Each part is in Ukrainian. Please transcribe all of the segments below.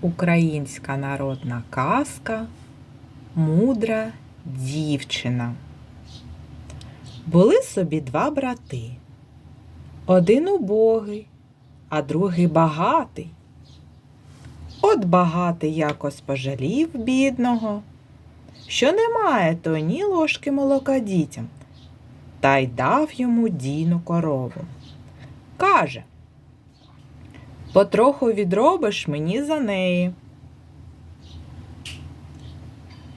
Українська народна казка Мудра дівчина. Були собі два брати. Один убогий, а другий багатий. От багатий якось пожалів бідного, що немає то ні ложки молока дітям, та й дав йому дійну корову. Каже, Потроху відробиш мені за неї.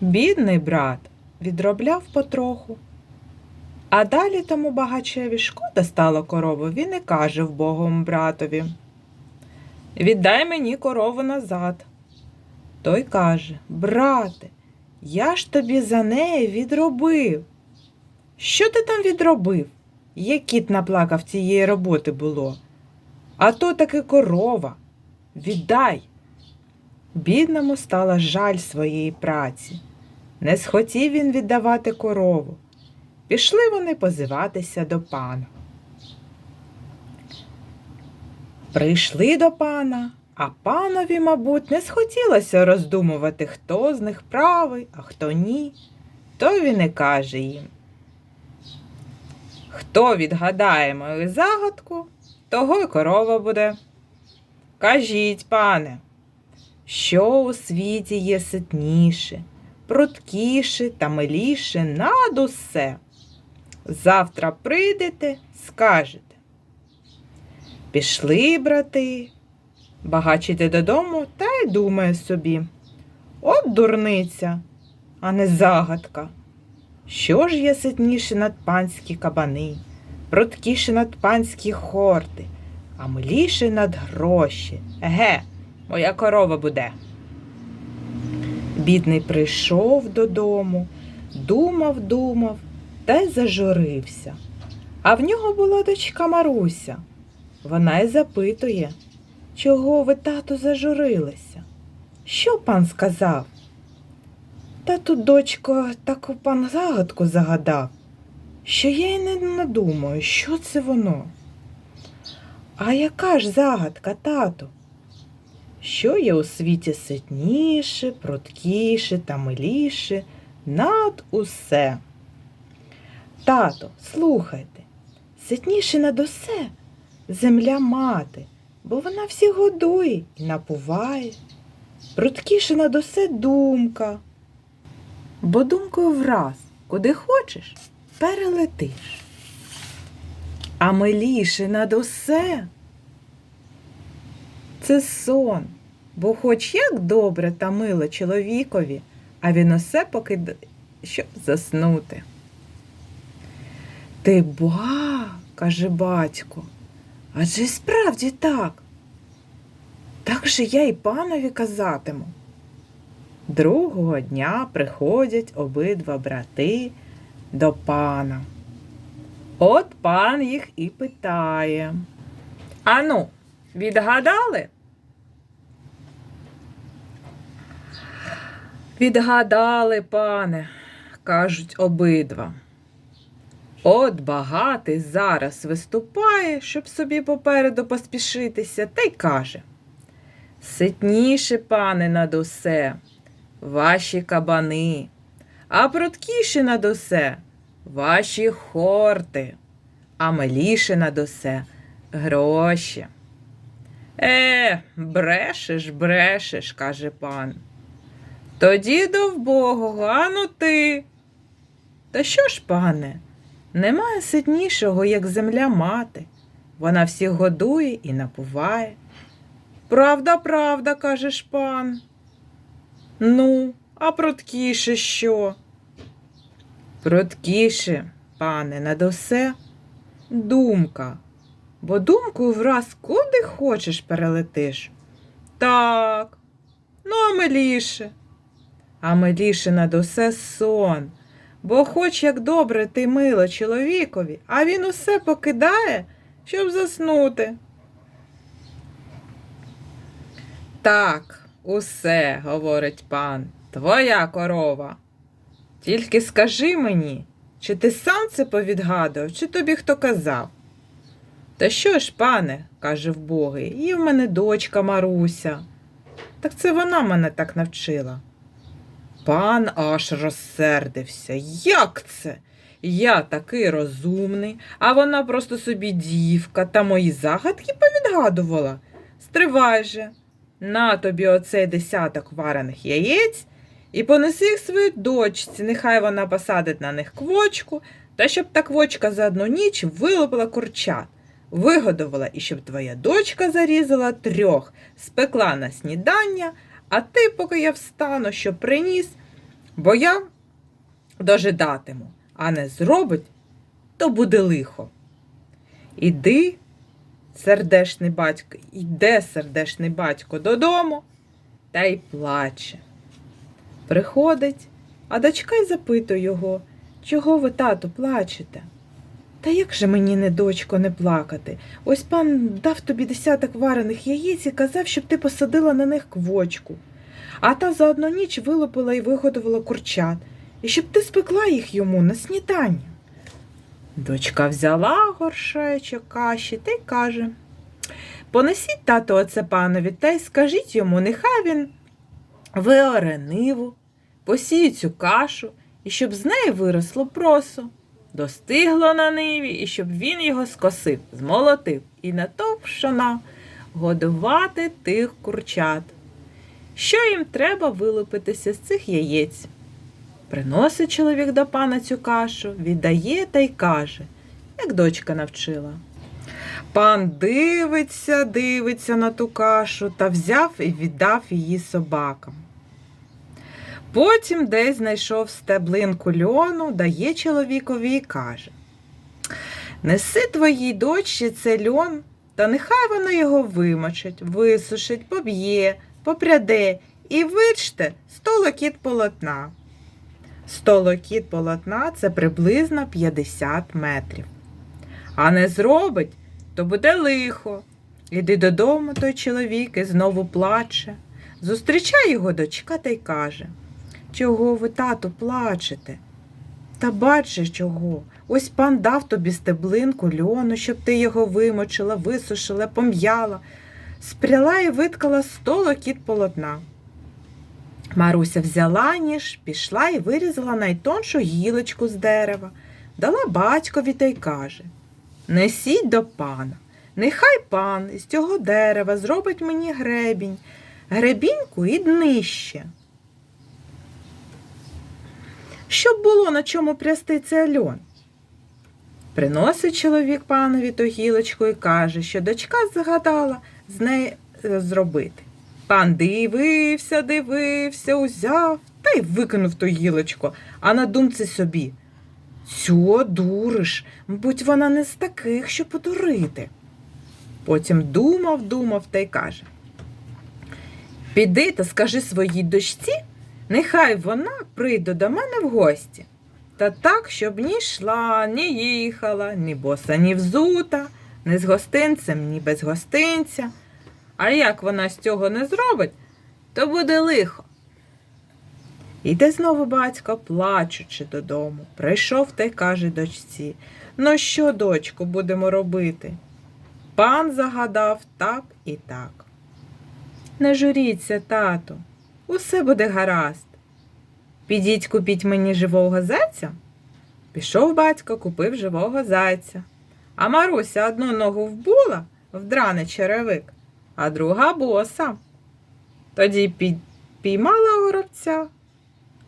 Бідний брат відробляв потроху. А далі тому багачеві шкода стало корову, він і каже вбогому братові. Віддай мені корову назад. Той каже Брате, я ж тобі за неї відробив. Що ти там відробив? Як кіт наплакав цієї роботи було? А то таки корова. Віддай. Бідному стала жаль своєї праці. Не схотів він віддавати корову. Пішли вони позиватися до пана. Прийшли до пана, а панові, мабуть, не схотілося роздумувати, хто з них правий, а хто ні. То він і каже їм. Хто відгадає мою загадку, того й корова буде. Кажіть, пане, що у світі є ситніше, пруткіше та миліше над усе. Завтра прийдете, скажете. Пішли, брати, багачите додому та й думає собі. От дурниця, а не загадка. Що ж є ситніше над панські кабани? Пруткіше над панські хорти, а миліше над гроші. Еге, моя корова буде. Бідний прийшов додому, думав, думав та й зажурився. А в нього була дочка Маруся. Вона й запитує, чого ви, тату, зажурилися? Що пан сказав? Та тут, дочко, таку пан загадку загадав що я й не надумаю, що це воно. А яка ж загадка, тату? Що є у світі ситніше, пруткіше та миліше над усе? Тато, слухайте, ситніше над усе земля мати, бо вона всі годує і напуває. Пруткіше над усе думка, бо думкою враз, куди хочеш, перелетиш. А миліше над усе це сон, бо хоч як добре та мило чоловікові, а він усе покидає, щоб заснути. Ти ба, каже батько, адже справді так. Так же я й панові казатиму. Другого дня приходять обидва брати до пана. От пан їх і питає. Ану, відгадали? Відгадали, пане, кажуть обидва. От багатий зараз виступає, щоб собі попереду поспішитися, та й каже. Ситніше, пане, над усе, ваші кабани а пруткіше над усе ваші хорти, а миліше над усе гроші. Е, брешеш, брешеш, каже пан. Тоді до вбогого, ану ти. Та що ж, пане, немає ситнішого, як земля мати. Вона всіх годує і напуває. Правда, правда, кажеш пан. Ну, а пруткіше що? Пруткіше, пане, над усе думка, бо думкою враз куди хочеш перелетиш. Так, ну а миліше. А миліше над усе сон, бо хоч як добре ти мило чоловікові, а він усе покидає, щоб заснути. Так, усе, говорить пан. Твоя корова. Тільки скажи мені, чи ти сам це повідгадував, чи тобі хто казав? Та що ж, пане, каже вбогий, є в мене дочка Маруся. Так це вона мене так навчила. Пан аж розсердився. Як це? Я такий розумний, а вона просто собі дівка та мої загадки повідгадувала. Стривай же, на тобі оцей десяток варених яєць і понеси їх своїй дочці, нехай вона посадить на них квочку, та щоб та квочка за одну ніч вилупила курчат, вигодувала, і щоб твоя дочка зарізала трьох, спекла на снідання, а ти, поки я встану, що приніс, бо я дожидатиму, а не зробить, то буде лихо. Іди, сердешний батько, іде сердешний батько додому та й плаче. Приходить, а дочка й запитує його, чого ви, тату, плачете? Та як же мені, не дочко, не плакати? Ось пан дав тобі десяток варених яєць і казав, щоб ти посадила на них квочку. А та за одну ніч вилупила і виготовила курчат, і щоб ти спекла їх йому на снідання. Дочка взяла горшечок каші та й каже Понесіть тато оце панові та й скажіть йому, нехай він виоре ниву, посіє цю кашу, і щоб з неї виросло просо. Достигло на ниві, і щоб він його скосив, змолотив і натовп пшона годувати тих курчат. Що їм треба вилупитися з цих яєць? Приносить чоловік до пана цю кашу, віддає та й каже, як дочка навчила. Пан дивиться, дивиться на ту кашу та взяв і віддав її собакам. Потім десь знайшов стеблинку льону, дає чоловікові і каже Неси твоїй дочці це льон, та нехай вона його вимочить, висушить, поб'є, попряде і вичте сто локіт полотна. Сто локіт полотна це приблизно 50 метрів. А не зробить, то буде лихо. Іди додому той чоловік і знову плаче. Зустрічає його дочка та й каже Чого ви, тату, плачете? Та бачиш чого. Ось пан дав тобі стеблинку льону, щоб ти його вимочила, висушила, пом'яла, спряла і виткала сто локіт полотна. Маруся взяла ніж, пішла і вирізала найтоншу гілочку з дерева, дала батькові та й каже Несіть до пана, нехай пан із цього дерева зробить мені гребінь, гребіньку і днище. Щоб було на чому прясти цей льон. Приносить чоловік панові ту гілочку і каже, що дочка загадала з неї е, зробити. Пан дивився, дивився, узяв та й викинув ту гілочку, а на думці собі. Цю дуриш, мабуть, вона не з таких, що подурити. Потім думав, думав та й каже Піди та скажи своїй дочці, нехай вона прийде до мене в гості. Та так, щоб ні йшла, ні їхала, ні боса, ні взута, ні з гостинцем, ні без гостинця. А як вона з цього не зробить, то буде лихо. Іде знову батько, плачучи додому. Прийшов та й каже дочці Ну що, дочко, будемо робити? Пан загадав так і так. Не журіться, тату, усе буде гаразд. Підіть купіть мені живого зайця. Пішов батько, купив живого зайця. А Маруся одну ногу вбула в драний черевик, а друга боса. Тоді пі- піймала горобця,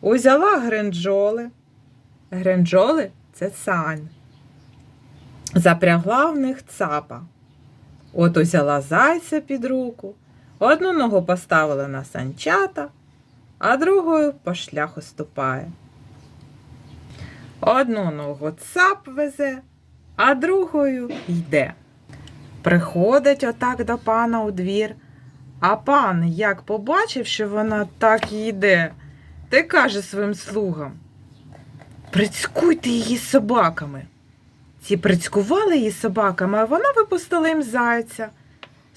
узяла гринджоли. Гринджоли це сань. Запрягла в них цапа. От узяла зайця під руку, одну ногу поставила на санчата, а другою по шляху ступає. Одну ногу цап везе, а другою йде. Приходить отак до пана у двір, а пан, як побачив, що вона так йде, ти каже своїм слугам Прицькуйте її собаками. Ці прицькували її собаками, а вона випустила їм зайця.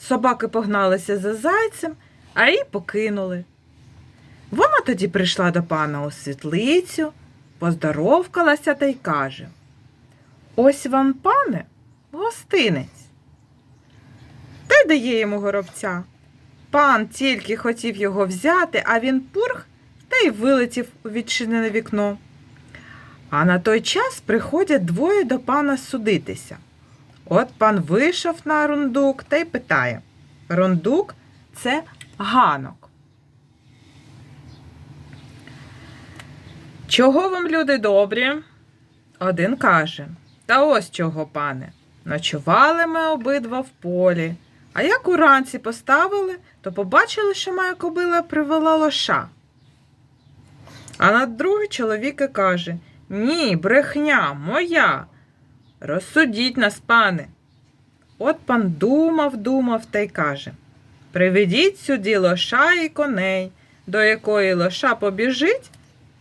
Собаки погналися за зайцем, а її покинули. Вона тоді прийшла до пана у світлицю, поздоровкалася та й каже Ось вам, пане, гостинець. Та й дає йому горобця. пан тільки хотів його взяти, а він пурх та й вилетів у відчинене вікно. А на той час приходять двоє до пана судитися. От пан вийшов на рундук та й питає: Рундук це ганок. Чого вам, люди добрі? Один каже: Та ось чого, пане. Ночували ми обидва в полі, а як уранці поставили, то побачили, що моя кобила привела лоша. А на другий чоловік і каже: Ні, брехня, моя. Розсудіть нас, пане. От пан думав, думав та й каже: Приведіть сюди лоша і коней, до якої лоша побіжить,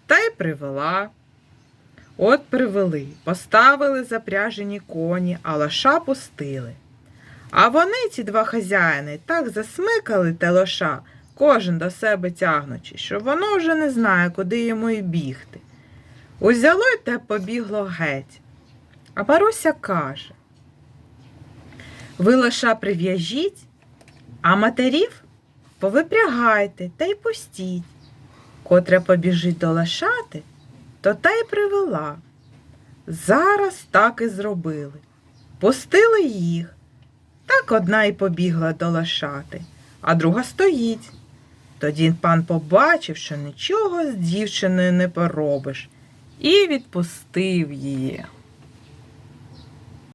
та й привела. От привели, поставили запряжені коні, а лоша пустили. А вони, ці два хазяїни, так засмикали те лоша, кожен до себе тягнучи, що воно вже не знає, куди йому й бігти. Узяло й те побігло геть. А Маруся каже: Ви лоша прив'яжіть, а матерів повипрягайте та й пустіть. Котра побіжить до лошати, то та й привела. Зараз так і зробили. Пустили їх. Так одна й побігла до лошати, а друга стоїть. Тоді пан побачив, що нічого з дівчиною не поробиш, і відпустив її.